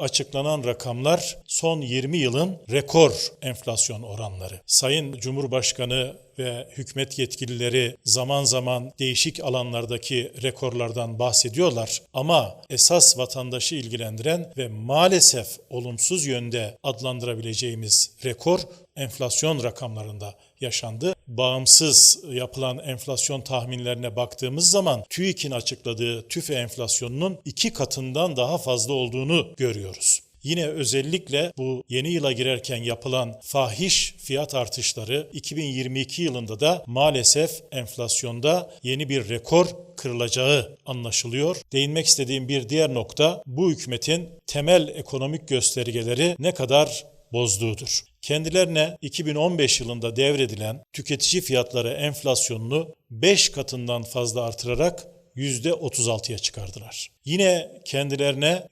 açıklanan rakamlar son 20 yılın rekor enflasyon oranları. Sayın Cumhurbaşkanı ve hükümet yetkilileri zaman zaman değişik alanlardaki rekorlardan bahsediyorlar ama esas vatandaşı ilgilendiren ve maalesef olumsuz yönde adlandırabileceğimiz rekor enflasyon rakamlarında yaşandı. Bağımsız yapılan enflasyon tahminlerine baktığımız zaman TÜİK'in açıkladığı tüfe enflasyonunun iki katından daha fazla olduğunu görüyoruz. Yine özellikle bu yeni yıla girerken yapılan fahiş fiyat artışları 2022 yılında da maalesef enflasyonda yeni bir rekor kırılacağı anlaşılıyor. Değinmek istediğim bir diğer nokta bu hükümetin temel ekonomik göstergeleri ne kadar bozduğudur. Kendilerine 2015 yılında devredilen tüketici fiyatları enflasyonunu 5 katından fazla artırarak %36'ya çıkardılar. Yine kendilerine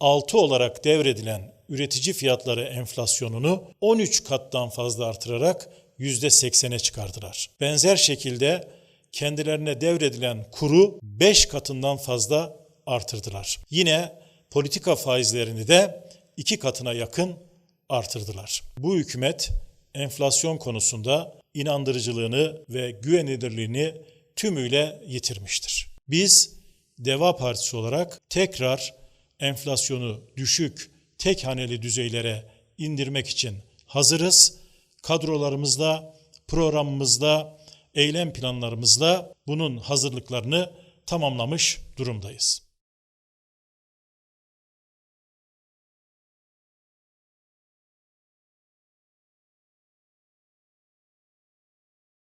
%6 olarak devredilen üretici fiyatları enflasyonunu 13 kattan fazla artırarak %80'e çıkardılar. Benzer şekilde kendilerine devredilen kuru 5 katından fazla artırdılar. Yine politika faizlerini de 2 katına yakın artırdılar. Bu hükümet enflasyon konusunda inandırıcılığını ve güvenilirliğini tümüyle yitirmiştir. Biz Deva Partisi olarak tekrar enflasyonu düşük, tek haneli düzeylere indirmek için hazırız. Kadrolarımızla, programımızla, eylem planlarımızla bunun hazırlıklarını tamamlamış durumdayız.